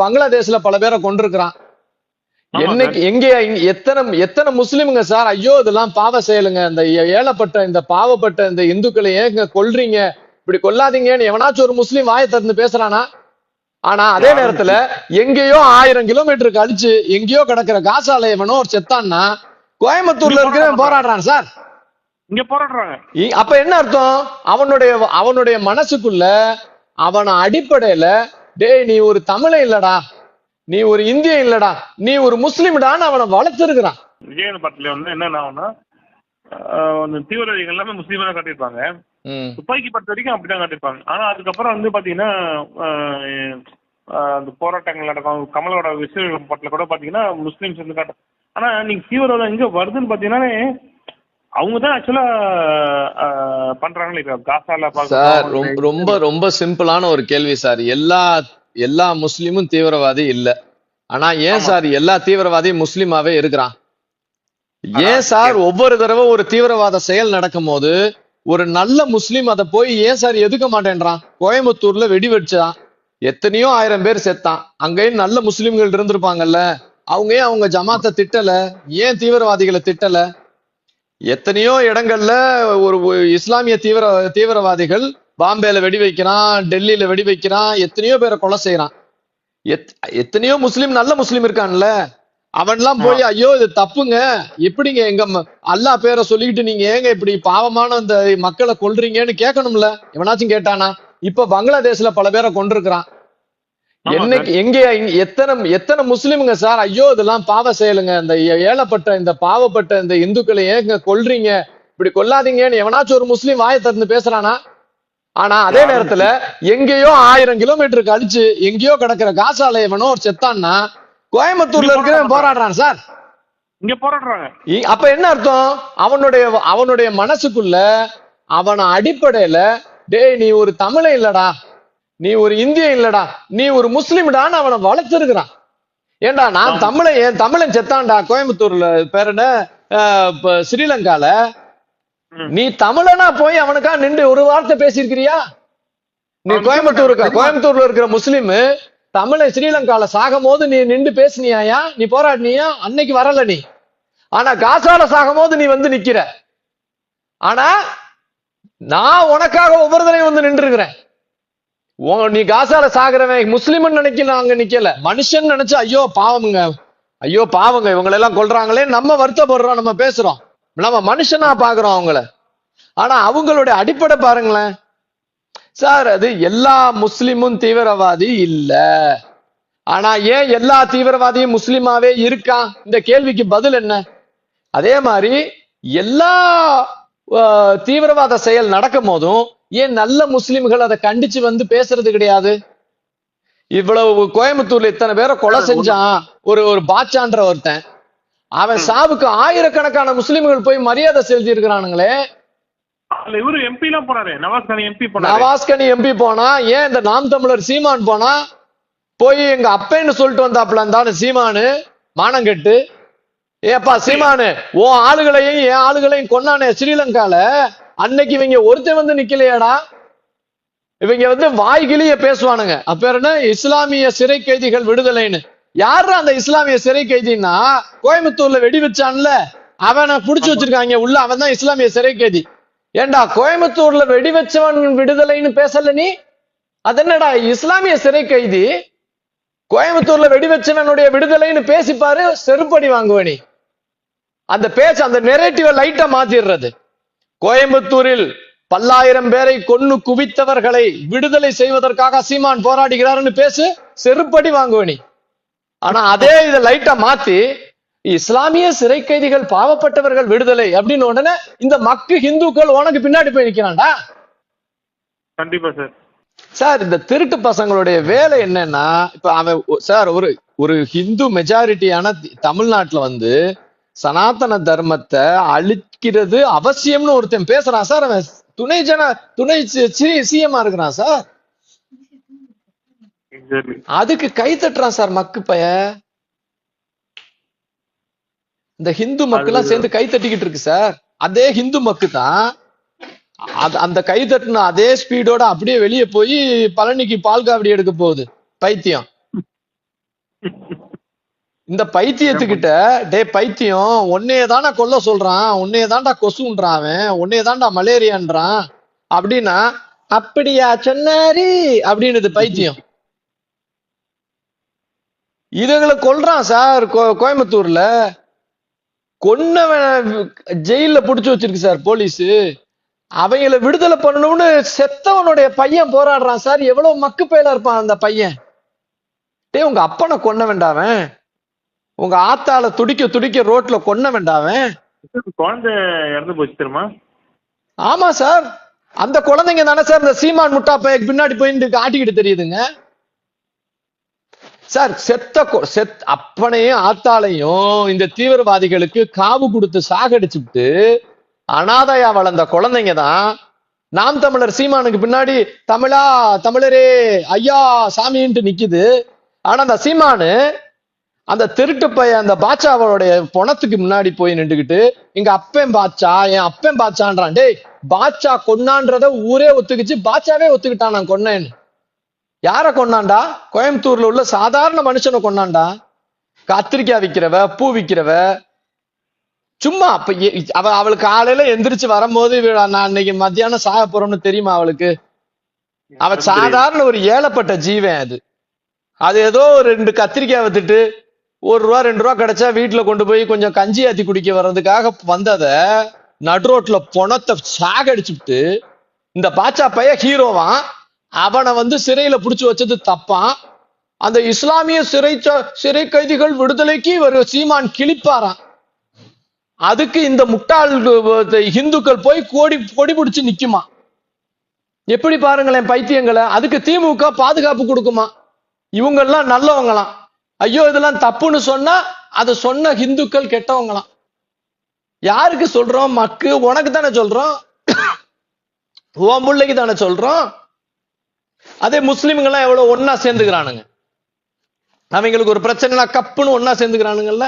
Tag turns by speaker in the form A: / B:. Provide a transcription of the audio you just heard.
A: பங்களாதேஷ்ல பல பேரை கொண்டிருக்கிறான் என்னைக்கு எங்க எத்தனை எத்தனை முஸ்லிமுங்க சார்? ஐயோ இதெல்லாம் பாவ செயலுங்க. இந்த ஏழப்பட்ட இந்த பாவப்பட்ட இந்த இந்துக்களை ஏங்க கொல்றீங்க? இப்படி கொல்லாதீங்கன்னு எவனாச்சும் ஒரு முஸ்லீம் வாயை திறந்து பேசுறானா? ஆனா அதே நேரத்துல எங்கேயோ ஆயிரம் கிலோமீட்டருக்கு அடிச்சு எங்கேயோ கிடக்குற காசால எவனோ ஒரு செத்தான்னா கோயம்புத்தூர்ல இருக்கிறவன் போராடுறான் சார்.
B: இங்க போராடுறாங்க.
A: அப்ப என்ன அர்த்தம்? அவனுடைய அவனுடைய மனசுக்குள்ள அவன அடிப்படையில டேய் நீ ஒரு தமிழன் இல்லடா. நீ ஒரு இந்தியன் இல்லடா. நீ ஒரு முஸ்லிம்டான்னு அவனை வளர்த்திருக்கிறான்.
B: விஜயன் படத்துல வந்து என்ன ஆகும்னா ஆஹ் அந்த தீவிரவாதிகள் எல்லாமே முஸ்லீமா தான் காட்டியிருப்பாங்க. துப்பாக்கி படத்து வரைக்கும் அப்படிதான் காட்டியிருப்பாங்க. ஆனா அதுக்கப்புறம் வந்து பாத்தீங்கன்னா அந்த போராட்டங்கள் நடக்கும். கமலோட விஸ்வரூபம் படத்துல கூட பாத்தீங்கன்னா முஸ்லீம்ஸ் வந்து காட்ட ஆனா நீங்க தீவிரவாதம் எங்க வருதுன்னு பாத்தீங்கன்னா அவங்க தான் ஆக்சுவலா பண்றாங்களே இப்ப காசால
A: சார் ரொம்ப ரொம்ப ரொம்ப சிம்பிளான ஒரு கேள்வி சார். எல்லா எல்லா முஸ்லிமும் தீவிரவாதி இல்ல. ஆனா ஏன். சார் எல்லா தீவிரவாதியும் முஸ்லிமாவே இருக்கிறான்? ஏன் சார் ஒவ்வொரு தடவை ஒரு தீவிரவாத செயல் நடக்கும் போது ஒரு நல்ல முஸ்லிம் அதை போய் ஏன் சார் எதுக்க மாட்டேன்றான்? கோயம்புத்தூர்ல வெடி வெடிச்சான். எத்தனையோ ஆயிரம் பேர் செத்தான். அங்கேயும் நல்ல முஸ்லிம்கள் இருந்திருப்பாங்கல்ல. அவங்க ஏன் அவங்க ஜமாத்தை திட்டல. ஏன் தீவிரவாதிகளை திட்டல? எத்தனையோ இடங்கள்ல ஒரு இஸ்லாமிய தீவிர தீவிரவாதிகள் பாம்பேல வெடி வைக்கிறான் டெல்லியில வெடி வைக்கிறான் எத்தனையோ பேரை கொலை செய்யறான் எத் எத்தனையோ முஸ்லிம் நல்ல முஸ்லிம் இருக்கான்ல. அவன்லாம் போய் ஐயோ இது தப்புங்க. எப்படிங்க எங்க அல்லாஹ் பேரை சொல்லிக்கிட்டு நீங்க ஏங்க இப்படி பாவமான இந்த மக்களை கொல்றீங்கன்னு கேட்கணும்ல? எவனாச்சும் கேட்டானா இப்ப பங்களாதேஷ்ல பல பேரை கொண்டிருக்கிறான் என்னைக்கு எங்க எத்தனை எத்தனை முஸ்லிமுங்க சார்? ஐயோ இதெல்லாம் பாவ செயலுங்க. இந்த ஏழப்பட்ட இந்த பாவப்பட்ட இந்த இந்துக்களை ஏங்க கொல்றீங்க? இப்படி கொல்லாதீங்கன்னு எவனாச்சும் ஒரு முஸ்லீம் வாயை திறந்து பேசுறானா? ஆனா அதே நேரத்துல எங்கேயோ ஆயிரம் கிலோமீட்டருக்கு அடிச்சு எங்கேயோ கிடக்குற காசால எவனோ ஒரு செத்தான்னா கோயம்புத்தூர்ல இருக்கிறவன் போராடுறான் சார்.
B: இங்க போராடுறாங்க.
A: அப்ப என்ன அர்த்தம்? அவனுடைய அவனுடைய மனசுக்குள்ள அவன அடிப்படையில டேய் நீ ஒரு தமிழன் இல்லடா. நீ ஒரு இந்தியன் இல்லடா. நீ ஒரு முஸ்லிம்டான்னு அவனை வளர்த்திருக்கிறான். ஏண்டா நான். தமிழன் என் தமிழன் செத்தான்டா. கோயம்புத்தூர்ல பேர் என்ன ஸ்ரீலங்கால. நீ தமிழனா போய் அவனுக்கா நின்று ஒரு வார்த்தை பேசியிருக்கிறியா? நீ கோயம்புத்தூருக்கு?
B: தெரியுமா?
A: கோயம்புத்தூர்ல இருக்கிற முஸ்லிம் தமிழன் ஸ்ரீலங்கால சாகும் போது நீ நின்று பேசினியாயா? நீ போராடினியா? அன்னைக்கு வரல நீ. ஆனா காசால சாகும் போது நீ வந்து நிக்கிற. ஆனா நான் உனக்காக ஒவ்வொரு தடவையும் வந்து நின்று இருக்கிறேன் நீ காசால சாகுறவன் முஸ்லிம்னு நினைக்கல அங்க நிக்கல. மனுஷன் நினைச்சு ஐயோ பாவமுங்க. ஐயோ பாவங்க இவங்களை எல்லாம் கொல்றாங்களே நம்ம வருத்தப்படுறோம் நம்ம பேசுறோம். நம்ம மனுஷனா பாக்குறோம் அவங்கள. ஆனா அவங்களுடைய அடிப்படை பாருங்களேன். சார் அது எல்லா முஸ்லிமும் தீவிரவாதி இல்ல. ஆனா ஏன் எல்லா தீவிரவாதியும் முஸ்லிமாவே இருக்கான் இந்த கேள்விக்கு பதில் என்ன? அதே மாதிரி எல்லா தீவிரவாத செயல் நடக்கும் போதும் ஏன் நல்ல முஸ்லிம்கள் அதை கண்டிச்சு வந்து பேசுறது கிடையாது? இவ்வளவு கோயம்புத்தூர்ல இத்தனை பேரை கொலை செஞ்சான். ஒரு ஒரு பாச்சான்ற ஒருத்தன். அவன் சாவுக்கு ஆயிரக்கணக்கான முஸ்லிம்கள் போய் மரியாதை செலுத்தி இருக்கிறானுங்களே
B: இவரு எம்பி எல்லாம் போனாரு நவாஸ் கானி எம்பி போனாரு.
A: நவாஸ்கனி எம்பி போனா ஏன் இந்த நாம் தமிழர் சீமான் போனா? போய் எங்க அப்பேன்னு சொல்லிட்டு வந்தாப்புல இருந்தானு சீமானு மானங்கெட்டு. ஏப்பா சீமானு உன் ஆளுகளையும் என் ஆளுகளையும் கொன்னானே ஸ்ரீலங்கால. அன்னைக்கு இவங்க ஒருத்தன் வந்து நிக்கலையாடா? இவங்க வந்து வாய்கிளிய பேசுவானுங்க. அப்ப என்ன? இஸ்லாமிய சிறை கைதிகள் விடுதலைன்னு. யாரு அந்த இஸ்லாமிய சிறை கைதின்னா கோயம்புத்தூர்ல வெடி வச்சான்ல. அவனை புடிச்சு வச்சிருக்காங்க. உள்ள அவன் தான் இஸ்லாமிய சிறை கைதி ஏண்டா கோயம்புத்தூர்ல வெடி வச்சவன் விடுதலைன்னு பேசல நீ? அது என்னடா இஸ்லாமிய சிறை கைதி கோயம்புத்தூர்ல வெடி வச்சவனுடைய விடுதலைன்னு பேசிப்பாரு செருப்படி வாங்குவனி அந்த பேச்சு அந்த நெரேட்டிவ லைட்டா மாத்திடுறது கோயம்புத்தூரில் பல்லாயிரம் பேரை கொன்னு குவித்தவர்களை விடுதலை செய்வதற்காக சீமான் போராடுகிறாருன்னு பேசு செருப்படி வாங்குவ நீ. ஆனா அதே இதை லைட்டா மாத்தி இஸ்லாமிய சிறை கைதிகள் பாவப்பட்டவர்கள் விடுதலை அப்படின்னு உடனே இந்த மக்கு ஹிந்துக்கள் உனக்கு பின்னாடி போய் நிக்கிறான்டா.
B: கண்டிப்பா சார்.
A: சார் இந்த திருட்டு பசங்களுடைய வேலை என்னன்னா இப்ப அவன் சார் ஒரு ஒரு ஹிந்து மெஜாரிட்டியான தமிழ்நாட்டுல வந்து சனாதன தர்மத்தை அழிக்கிறது அவசியம்னு ஒருத்தன் பேசுறான் சார். அவன் துணை ஜன துணை சிஎம்மா இருக்கிறான் சார். அதுக்கு கை தட்டுறான் சார் மக்கு பைய இந்த ஹிந்து மக்கள்லாம் சேர்ந்து கை தட்டிக்கிட்டு இருக்கு சார். அதே ஹிந்து மக்கு தான். அந்த கை தட்டின அதே ஸ்பீடோட அப்படியே வெளியே போய் பழனிக்கு பால் காவடி எடுக்க போகுது. பைத்தியம். இந்த பைத்தியத்துக்கிட்ட டே பைத்தியம் உன்னையே தாண்டா கொல்ல சொல்றான் உன்னையே தான்டா கொசுன்றான் அவன் உன்னையே தான்டா மலேரியான்றான் அப்படின்னா அப்படியா சொன்னாரு? அப்படின்னுது பைத்தியம். இதுங்களை கொல்றான் சார் கோ- கோயம்புத்தூர்ல. கொன்னவன் ஜெயில புடிச்சு வச்சிருக்கு சார் போலீஸ். அவங்கள விடுதலை பண்ணணும்னு செத்தவனுடைய பையன் போராடுறான் சார். எவ்வளவு மக்கு பயலா இருப்பான் அந்த பையன். டேய் உங்க அப்பனை கொன்ன வேண்டாவன் உங்க ஆத்தால துடிக்க துடிக்க ரோட்ல கொன்ன வேண்டாவன்
B: குழந்தை இறந்து போச்சு தெரியுமா?
A: ஆமா சார். அந்த குழந்தைங்க தானே சார் இந்த சீமான் முட்டா பையக்கு பின்னாடி போயிட்டு ஆட்டிக்கிட்டு தெரியுதுங்க. சார் செத்த செத் அப்பனையும் ஆத்தாளையும் இந்த தீவிரவாதிகளுக்கு காவு கொடுத்து சாகடிச்சுட்டு அனாதையா வளர்ந்த குழந்தைங்க தான் நாம் தமிழர் சீமானுக்கு பின்னாடி தமிழா தமிழரே ஐயா சாமின்ட்டு நிக்குது. ஆனா அந்த சீமானு அந்த திருட்டு பையன் அந்த பாட்சாவோடைய பொணத்துக்கு முன்னாடி போய் நின்றுகிட்டு எங்க அப்பன் பாட்சா என் அப்பன் பாட்சான்றான் டேய் பாட்சா கொன்னான்றத ஊரே ஒத்துக்குச்சு பாட்சாவே ஒத்துக்கிட்டான் நான் கொன்னேன்னு. யார கொன்னான்டா? கோயம்புத்தூர்ல உள்ள சாதாரண மனுஷனை கொன்னான்டா. கத்திரிக்காய் விக்கிறவ பூ விக்கிறவ. சும்மா அப்ப அவ அவளுக்கு காலையில எந்திரிச்சு வரும்போது நான் இன்னைக்கு மத்தியானம் சாக போறோம்னு தெரியுமா அவளுக்கு? அவ சாதாரண ஒரு ஏழப்பட்ட ஜீவன் அது. அது ஏதோ ரெண்டு கத்திரிக்காய் வித்துட்டு ஒரு ரூபா ரெண்டு ரூபா கிடைச்சா வீட்டுல கொண்டு போய் கொஞ்சம் கஞ்சி ஆத்தி குடிக்க வர்றதுக்காக வந்ததை நடு ரோட்ல பொணத்தை சாகடிச்சுட்டு இந்த பாச்சா பைய ஹீரோவான். அவனை வந்து சிறையில புடிச்சு வச்சது தப்பான் அந்த இஸ்லாமிய சிறை சிறை கைதிகள் விடுதலைக்கு ஒரு சீமான் கிழிப்பாராம். அதுக்கு இந்த முட்டாள் இந்துக்கள் போய் கோடி கொடி பிடிச்சு நிக்குமா? எப்படி பாருங்களேன் பைத்தியங்களை. அதுக்கு திமுக பாதுகாப்பு கொடுக்குமா? இவங்கெல்லாம் நல்லவங்களாம். ஐயோ இதெல்லாம் தப்புன்னு சொன்னா அதை சொன்ன ஹிந்துக்கள் கெட்டவங்களாம். யாருக்கு சொல்றோம்? மக்கு உனக்கு தானே சொல்றோம். உன் பிள்ளைக்கு தானே சொல்றோம். அதே முஸ்லிம்கள்லாம் எவ்வளவு ஒன்னா சேர்ந்துக்கிறானுங்க. அவங்களுக்கு ஒரு பிரச்சனைனா கப்புன்னு ஒன்னா சேர்ந்துக்கிறானுங்கல்ல.